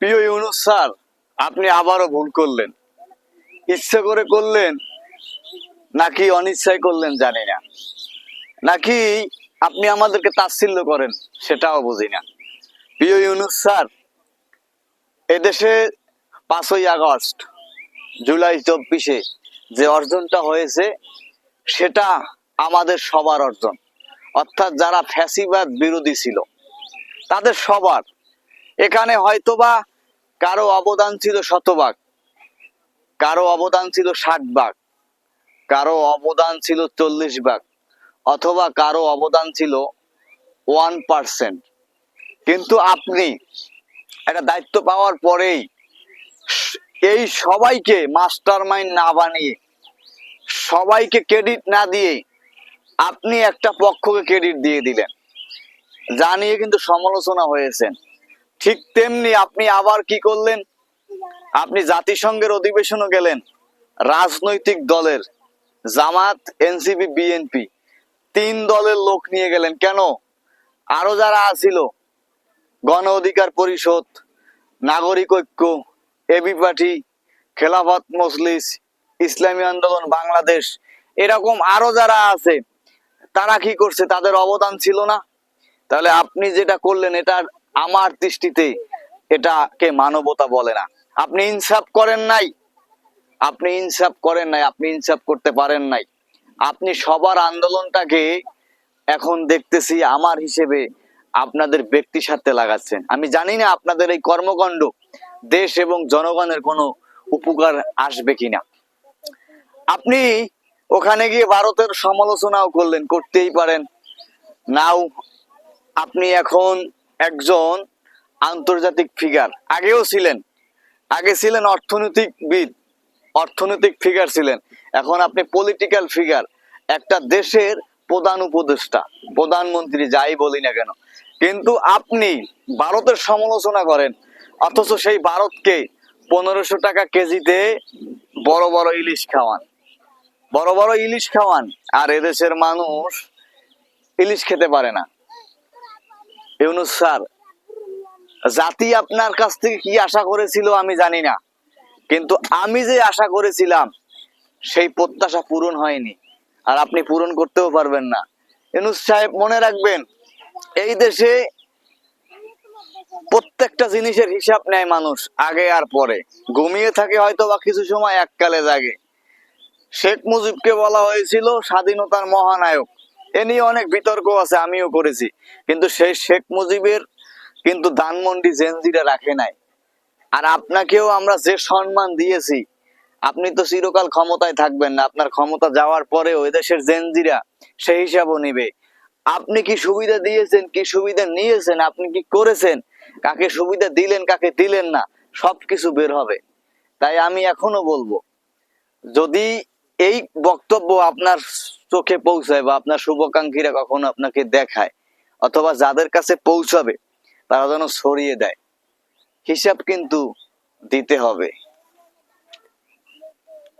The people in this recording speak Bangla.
প্রিয় ইউনুস স্যার, আপনি আবারও ভুল করলেন। ইচ্ছে করে করলেন, নাকি অনিচ্ছায় করলেন জানি না। নাকি আপনি আমাদেরকে তাচ্ছিল্য করেন সেটাও বুঝি না। প্রিয় ইউনুস স্যার, এদেশে পাঁচই আগস্ট, জুলাই চব্বিশে যে অর্জনটা হয়েছে, সেটা আমাদের সবার অর্জন। অর্থাৎ যারা ফ্যাসিবাদ বিরোধী ছিল, তাদের সবার এখানে হয়তোবা কারও অবদান ছিল শতভাগ, কারও অবদান ছিল ষাট ভাগ কারও অবদান ছিল চল্লিশ ভাগ অথবা কারও অবদান ছিল ওয়ান পার্সেন্ট। কিন্তু আপনি একটা দায়িত্ব পাওয়ার পরেই এই সবাইকে মাস্টার মাইন্ড না বানিয়ে, সবাইকে ক্রেডিট না দিয়ে আপনি একটা পক্ষকে ক্রেডিট দিয়ে দিলেন। যা নিয়ে কিন্তু সমালোচনা হয়েছে ঠিক তেমনি আপনি আবার কি করলেন? আপনি জাতিসংঘের অধিবেশনও গেলেন। রাজনৈতিক দলের জামাত, এনসিপি, বিএনপি। তিন দলের লোক নিয়ে গেলেন। কেন? আরও যারা আছিল, গণ অধিকার পরিষদ, নাগরিক ঐক্য, এবি পার্টি, খেলাফত মজলিস, ইসলামী আন্দোলন, বাংলাদেশ, এরকম আরও যারা আছে, তারা কি করছে? তাদের অবদান ছিল না? তাহলে আপনি যেটা করলেন এটা আমার দৃষ্টিতে এটাকে মানবতা বলে না। আপনি ইনসাফ করেন নাই। আপনি ইনসাফ করেন নাই, আপনি ইনসাফ করতে পারেন নাই। আপনি সবার আন্দোলনটাকে এখন দেখতেছি আমার হিসেবে আপনাদের ব্যক্তি স্বার্থে লাগাচ্ছেন। আমি জানি না আপনাদের এই কর্মকাণ্ড দেশ এবং জনগণের কোনো উপকার আসবে কিনা। আপনি ওখানে গিয়ে ভারতের সমালোচনাও করলেন, করতেই পারেন। নাও, আপনি এখন একজন আন্তর্জাতিক ফিগার আগেও ছিলেন। আগে ছিলেন অর্থনৈতিকবিদ। অর্থনৈতিক ফিগার ছিলেন। এখন আপনি পলিটিক্যাল ফিগার একটা দেশের প্রধান উপদেষ্টা, প্রধানমন্ত্রী, যাই বলি না কেন। কিন্তু আপনি ভারতের সমালোচনা করেন, অথচ সেই ভারতকে পনেরোশো টাকা কেজিতে বড় বড় ইলিশ খাওয়ান। বড় বড় ইলিশ খাওয়ান। আর এদেশের মানুষ ইলিশ খেতে পারে না। ইউনুস স্যার, জাতি আপনার কাছ থেকে কি আশা করেছিল আমি জানি না। কিন্তু আমি যে আশা করেছিলাম, সেই প্রত্যাশা পূরণ হয়নি। আর আপনি পূরণ করতেও পারবেন না। ইউনুস সাহেব, মনে রাখবেন, এই দেশে প্রত্যেকটা জিনিসের হিসাব নেয় মানুষ, আগে আর পরে। ঘুমিয়ে থাকে হয়তো বা কিছু সময়, এককালে জাগে। শেখ মুজিবকে বলা হয়েছিল স্বাধীনতার মহানায়ক। এ নিয়ে অনেক বিতর্ক আছে, আমিও করেছি। কিন্তু সেই শেখ মুজিবের কিন্তু ধানমন্ডি জেনজিরা রাখে নাই। আর আপনাকেও আমরা যে সম্মান দিয়েছি, আপনি তো চিরকাল ক্ষমতায় থাকবেন না। আপনার ক্ষমতা যাওয়ার পরেও এদেশের জেনজিরা সেই হিসাবও নিবে। আপনি কি সুবিধা দিয়েছেন, কি সুবিধা নিয়েছেন, আপনি কি করেছেন? কাকে সুবিধা দিলেন, কাকে দিলেন না, সবকিছু বের হবে। তাই আমি এখনও বলব, যদি এই বক্তব্য আপনার চোখে পৌঁছায় বা আপনার শুভাকাঙ্ক্ষীরা কখনো আপনাকে দেখায় অথবা যাদের কাছে পৌঁছাবে, তারা যেন সরিয়ে দেয়। হিসাব কিন্তু দিতে হবে।